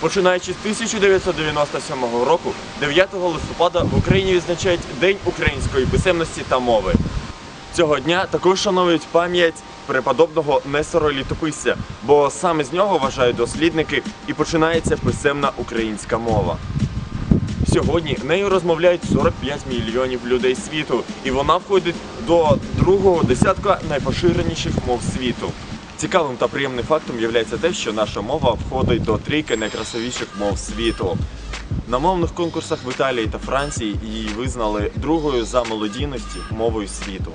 Починаючи з 1997 року, 9 листопада в Україні відзначають День української писемності та мови. Цього дня також шанують пам'ять преподобного Несора Літописця, бо саме з нього вважають дослідники і починається писемна українська мова. Сьогодні нею розмовляють 45 мільйонів людей світу, і вона входить до другого десятка найпоширеніших мов світу. Цікавим та приємним фактом є те, що наша мова входить до трійки найкрасивіших мов світу. На мовних конкурсах в Італії та Франції її визнали другою за мелодійності мовою світу.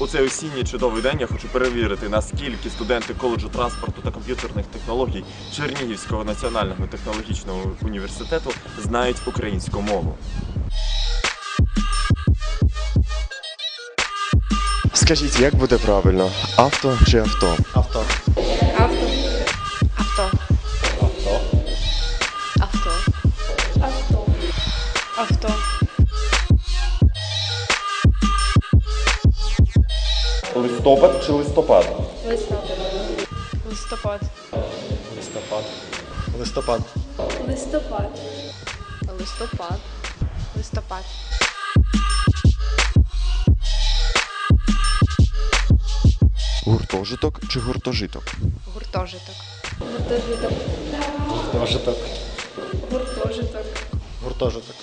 У цей осінній чудовий день я хочу перевірити, наскільки студенти коледжу транспорту та комп'ютерних технологій Чернігівського національного технологічного університету знають українську мову. Скажіть, як буде правильно? Авто чи авто? Авто. Авто. Авто. Авто. Авто. Авто. Авто. Листопад чи листопад? Листопад. Листопад. Листопад. Листопад. Листопад. Листопад. Листопад. Гуртожиток чи гуртожиток? Гуртожиток. Гуртожиток. Гуртожиток. Гуртожиток. Гуртожиток.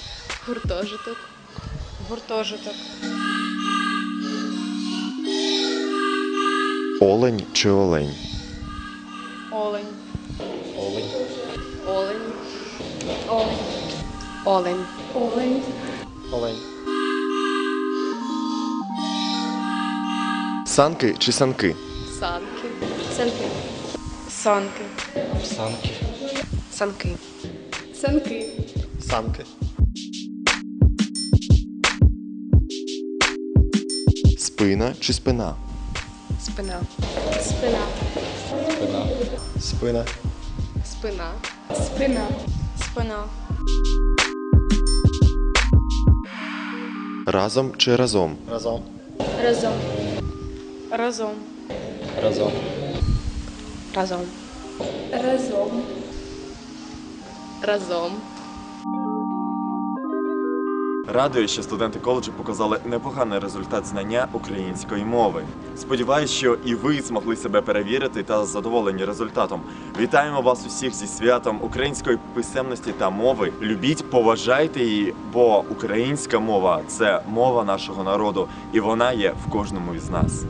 Гуртожиток. Гуртожиток. Олень чи олень? Олень. Олень. Олень. Олень. Олень. Олень. Олень. Санки чи санки? Санки. Санки. Санки. Санки. Санки. Санки. Санки. Спина чи спина? Спина. Спина. Спина. Спина. Спина. Спина. Спина. Разом чи разом? Разом. Разом. Разом. Разом. Разом. Разом. Разом. Радує, що студенти коледжу показали непоганий результат знання української мови. Сподіваюсь, що і ви змогли себе перевірити та задоволені результатом. Вітаємо вас усіх зі святом української писемності та мови. Любіть, поважайте її, бо українська мова це мова нашого народу, і вона є в кожному із нас.